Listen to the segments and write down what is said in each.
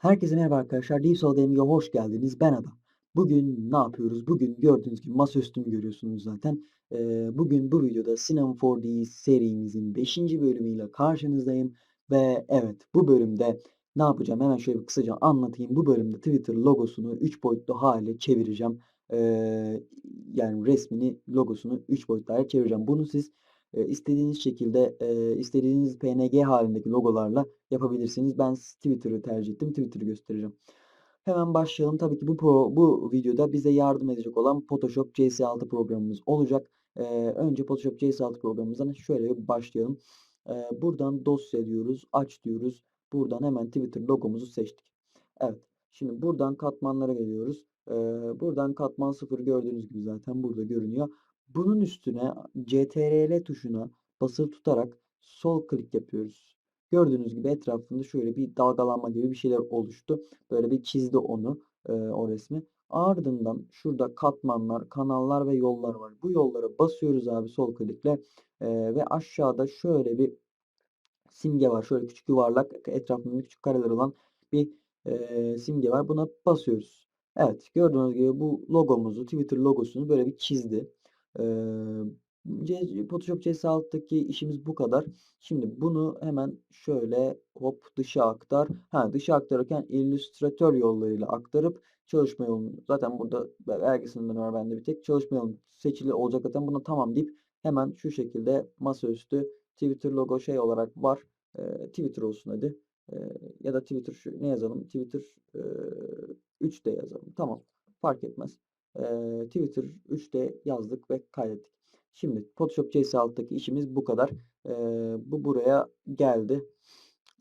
Herkese merhaba arkadaşlar. Deep Soul Gaming'e hoş geldiniz. Ben Ada. Bugün ne yapıyoruz? Bugün gördüğünüz gibi masaüstümü görüyorsunuz zaten. Ee, bugün bu videoda Cinnamon 4D serimizin 5. bölümüyle karşınızdayım. Ve evet bu bölümde ne yapacağım? Hemen şöyle kısaca anlatayım. Bu bölümde Twitter logosunu 3 boyutlu hale çevireceğim. Ee, yani resmini, logosunu 3 boyutlu hale çevireceğim. Bunu siz e, istediğiniz şekilde, istediğiniz PNG halindeki logolarla yapabilirsiniz. Ben Twitter'ı tercih ettim. Twitter'ı göstereceğim. Hemen başlayalım. Tabii ki bu pro, bu videoda bize yardım edecek olan Photoshop CS6 programımız olacak. Önce Photoshop CS6 programımızdan şöyle bir başlayalım. Buradan dosya diyoruz, aç diyoruz. Buradan hemen Twitter logomuzu seçtik. Evet. Şimdi buradan katmanlara geliyoruz. Buradan katman 0 gördüğünüz gibi zaten burada görünüyor. Bunun üstüne CTRL tuşuna basılı tutarak sol klik yapıyoruz. Gördüğünüz gibi etrafında şöyle bir dalgalanma gibi bir şeyler oluştu. Böyle bir çizdi onu e, o resmi. Ardından şurada katmanlar, kanallar ve yollar var. Bu yollara basıyoruz abi sol klikle e, ve aşağıda şöyle bir simge var. Şöyle küçük yuvarlak etrafında küçük kareler olan bir e, simge var. Buna basıyoruz. Evet gördüğünüz gibi bu logomuzu Twitter logosunu böyle bir çizdi. Eee, Photoshop CS6'daki işimiz bu kadar. Şimdi bunu hemen şöyle hop dışa aktar. Ha dışa aktarırken illüstratör yollarıyla aktarıp çalışma yolunu zaten burada vergisinden var bende bir tek çalışma yolu seçili olacak zaten buna tamam deyip hemen şu şekilde masaüstü Twitter logo şey olarak var. Eee, Twitter olsun hadi. Eee, ya da Twitter şu ne yazalım? Twitter eee 3D yazalım. Tamam. Fark etmez. Eee, Twitter 3D yazdık ve kaydettik. Şimdi Photoshop CS6'daki işimiz bu kadar. Eee, bu buraya geldi.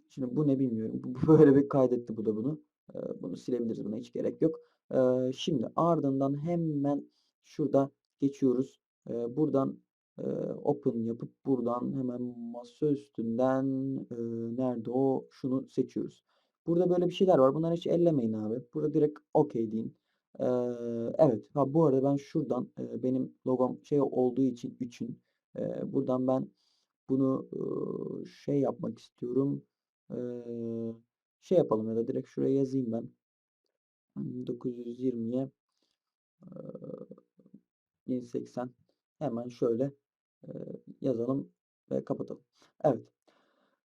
Şimdi bu ne bilmiyorum. Bu böyle bir kaydetti bu da bunu. Eee, bunu silebiliriz. Buna hiç gerek yok. Eee, şimdi ardından hemen şurada geçiyoruz. Eee, buradan open yapıp buradan hemen masa üstünden eee, nerede o? Şunu seçiyoruz. Burada böyle bir şeyler var. Bunları hiç ellemeyin abi. Burada direkt OK deyin. Eee, evet. Ha bu arada ben şuradan eee, benim logom şey olduğu için 3'ün eee, buradan ben bunu eee, şey yapmak istiyorum. Eee, şey yapalım ya da direkt şuraya yazayım ben. 920'ye eee 1080 hemen şöyle eee, yazalım ve kapatalım. Evet.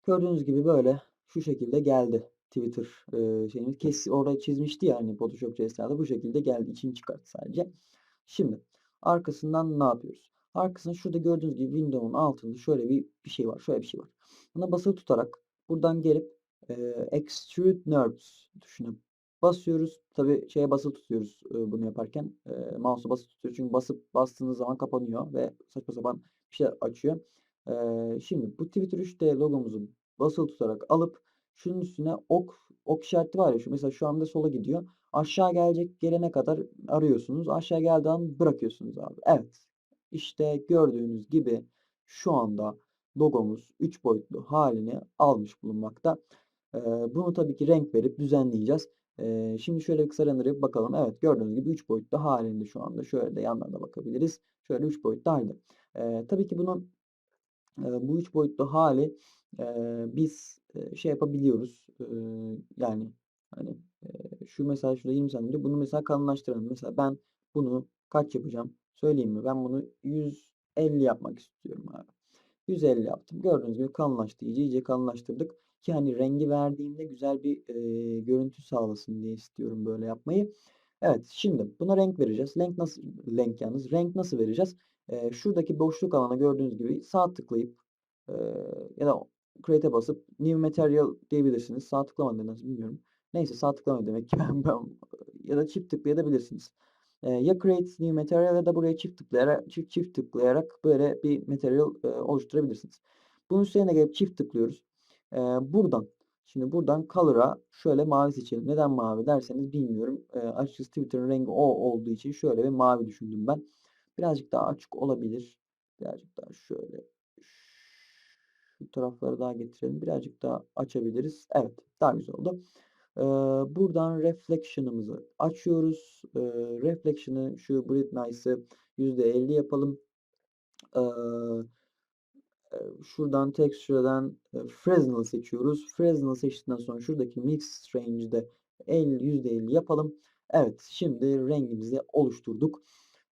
Gördüğünüz gibi böyle şu şekilde geldi. Twitter e, şeyimiz. Kes, orada çizmişti ya hani Photoshop CS'de bu şekilde geldi. İçini çıkarttı sadece. Şimdi arkasından ne yapıyoruz? Arkasında şurada gördüğünüz gibi Windows'un altında şöyle bir, bir şey var. Şöyle bir şey var. Buna basılı tutarak buradan gelip e, Extrude Nerves tuşuna basıyoruz. Tabi şeye basılı tutuyoruz e, bunu yaparken. E, mouse'u basılı tutuyoruz. Çünkü basıp bastığınız zaman kapanıyor ve saçma sapan bir şey açıyor. E, şimdi bu Twitter 3D logomuzu basılı tutarak alıp şunun üstüne ok ok işareti var ya şu mesela şu anda sola gidiyor. Aşağı gelecek gelene kadar arıyorsunuz. Aşağı geldiği an bırakıyorsunuz abi. Evet. İşte gördüğünüz gibi şu anda logomuz 3 boyutlu halini almış bulunmakta. Ee, bunu tabii ki renk verip düzenleyeceğiz. Ee, şimdi şöyle bir kısa render bakalım. Evet gördüğünüz gibi 3 boyutlu halinde şu anda. Şöyle de yanlarına bakabiliriz. Şöyle 3 boyutlu halde. Ee, tabii ki bunu e, bu 3 boyutlu hali e, biz e, şey yapabiliyoruz. E, yani hani e, şu mesela şurada 20 santimde bunu mesela kalınlaştıralım. Mesela ben bunu kaç yapacağım? Söyleyeyim mi? Ben bunu 150 yapmak istiyorum abi. 150 yaptım. Gördüğünüz gibi kalınlaştı. İyice iyice kalınlaştırdık. Ki hani rengi verdiğimde güzel bir e, görüntü sağlasın diye istiyorum böyle yapmayı. Evet şimdi buna renk vereceğiz. Renk nasıl renk yalnız? Renk nasıl vereceğiz? E, şuradaki boşluk alana gördüğünüz gibi sağ tıklayıp e, ya da create'e basıp new material diyebilirsiniz. Sağ tıklama nasıl bilmiyorum. Neyse sağ tıklama demek ki ben, ben ya da çift tıklayabilirsiniz. E, ya create new material ya da buraya çift tıklayarak çift çift tıklayarak böyle bir material e, oluşturabilirsiniz. Bunun üzerine gelip çift tıklıyoruz. E, buradan şimdi buradan color'a şöyle mavi seçelim. Neden mavi derseniz bilmiyorum. E, açıkçası Twitter'ın rengi o olduğu için şöyle bir mavi düşündüm ben. Birazcık daha açık olabilir. Birazcık daha şöyle şu tarafları daha getirelim. Birazcık daha açabiliriz. Evet. Daha güzel oldu. Ee, buradan reflection'ımızı açıyoruz. Ee, reflection'ı şu brightness'ı %50 yapalım. Ee, şuradan Texture'dan, Fresnel seçiyoruz. Fresnel seçtikten sonra şuradaki Mix Range'de 50 %50 yapalım. Evet, şimdi rengimizi oluşturduk.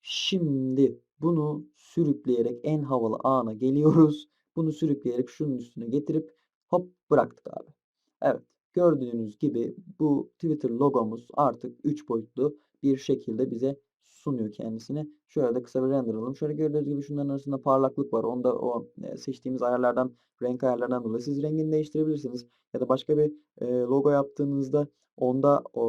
Şimdi bunu sürükleyerek en havalı ana geliyoruz. Bunu sürükleyerek şunun üstüne getirip hop bıraktık abi. Evet, gördüğünüz gibi bu Twitter logomuz artık 3 boyutlu bir şekilde bize sunuyor kendisini. Şöyle de kısa bir render alalım. Şöyle gördüğünüz gibi şunların arasında parlaklık var. Onda o e, seçtiğimiz ayarlardan, renk ayarlardan dolayı siz rengini değiştirebilirsiniz. Ya da başka bir e, logo yaptığınızda onda o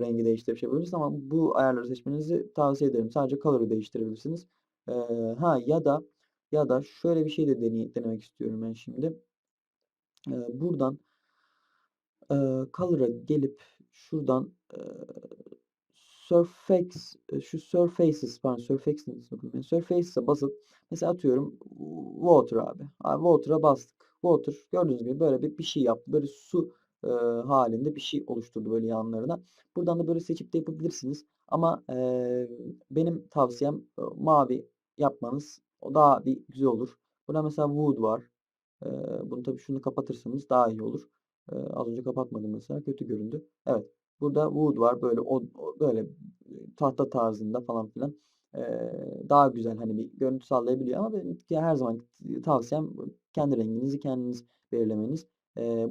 rengi değiştirebilirsiniz ama bu ayarları seçmenizi tavsiye ederim. Sadece color'ı değiştirebilirsiniz. E, ha ya da ya da şöyle bir şey de deney- denemek istiyorum ben şimdi. E, buradan e, color'a gelip şuradan e, Surface, şu Surfaces, pardon Surface ismi yani Surfaces'e basıp mesela atıyorum Water abi. Abi Water'a bastık. Water gördüğünüz gibi böyle bir, bir şey yaptı. Böyle su e, halinde bir şey oluşturdu böyle yanlarına. Buradan da böyle seçip de yapabilirsiniz. Ama e, benim tavsiyem e, mavi yapmanız. O daha bir güzel olur. Burada mesela Wood var. E, bunu tabii şunu kapatırsanız daha iyi olur. E, az önce kapatmadım mesela. Kötü göründü. Evet. Burada wood var. Böyle o, böyle tahta tarzında falan filan. Daha güzel hani bir görüntü sağlayabiliyor ama benim her zaman tavsiyem kendi renginizi kendiniz belirlemeniz.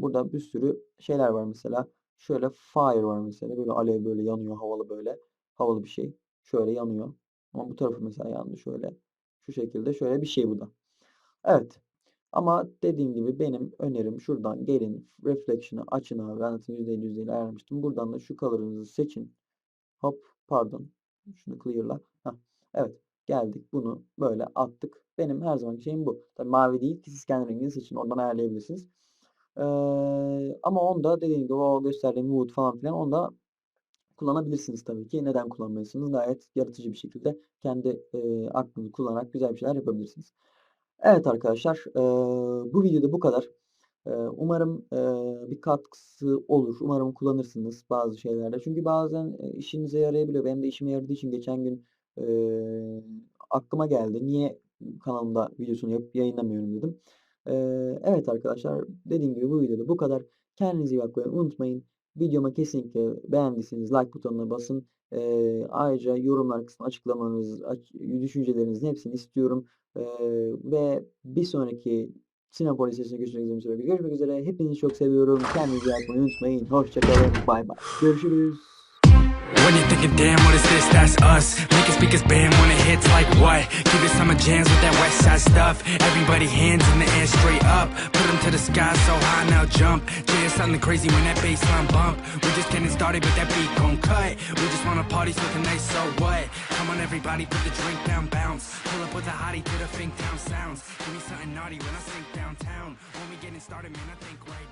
Burada bir sürü şeyler var mesela. Şöyle fire var mesela. Böyle alev böyle yanıyor havalı böyle. Havalı bir şey. Şöyle yanıyor. Ama bu tarafı mesela yandı şöyle. Şu şekilde şöyle bir şey bu da. Evet. Ama dediğim gibi benim önerim şuradan gelin Reflection'ı açın abi. Ben zaten %50 %50 ayarlamıştım. Buradan da şu color'ınızı seçin. Hop pardon. Şunu clear'la. Heh, evet geldik. Bunu böyle attık. Benim her zamanki şeyim bu. Tabii mavi değil ki siz kendi renginizi seçin. Oradan ayarlayabilirsiniz. Ee, ama onda dediğim gibi o gösterdiğim wood falan filan onda kullanabilirsiniz tabii ki. Neden kullanmıyorsunuz? Gayet yaratıcı bir şekilde kendi e, aklınızı kullanarak güzel bir şeyler yapabilirsiniz. Evet arkadaşlar, eee, bu videoda bu kadar. Eee, umarım eee, bir katkısı olur. Umarım kullanırsınız bazı şeylerde. Çünkü bazen e, işinize yarayabiliyor. Benim de işime yaradığı için geçen gün eee, aklıma geldi. Niye kanalımda videosunu yapıp yayınlamıyorum dedim. Eee, evet arkadaşlar, dediğim gibi bu videoda bu kadar. Kendinize iyi bakmayı unutmayın. Videoma kesinlikle beğendiyseniz like butonuna basın. Eee, ayrıca yorumlar kısmına açıklamanız, aç- düşüncelerinizin hepsini istiyorum. Eee, ve bir sonraki Sinema Lisesi'ne görüşmek üzere. Görüşmek üzere. Hepinizi çok seviyorum. Kendinize iyi bakmayı unutmayın. Hoşçakalın. Bay bay. Görüşürüz. When you're thinking, damn, what is this? That's us. Making speakers band when it hits like what? Give it summer jams with that west side stuff. Everybody hands in the air straight up. Put them to the sky so high now jump. Jay something crazy when that bass line bump. We just getting started but that beat gon' cut. We just wanna party so tonight, so what? Come on everybody, put the drink down, bounce. Pull up with a hottie to the Fink Town sounds. Give me something naughty when I sink downtown. When we getting started, man, I think right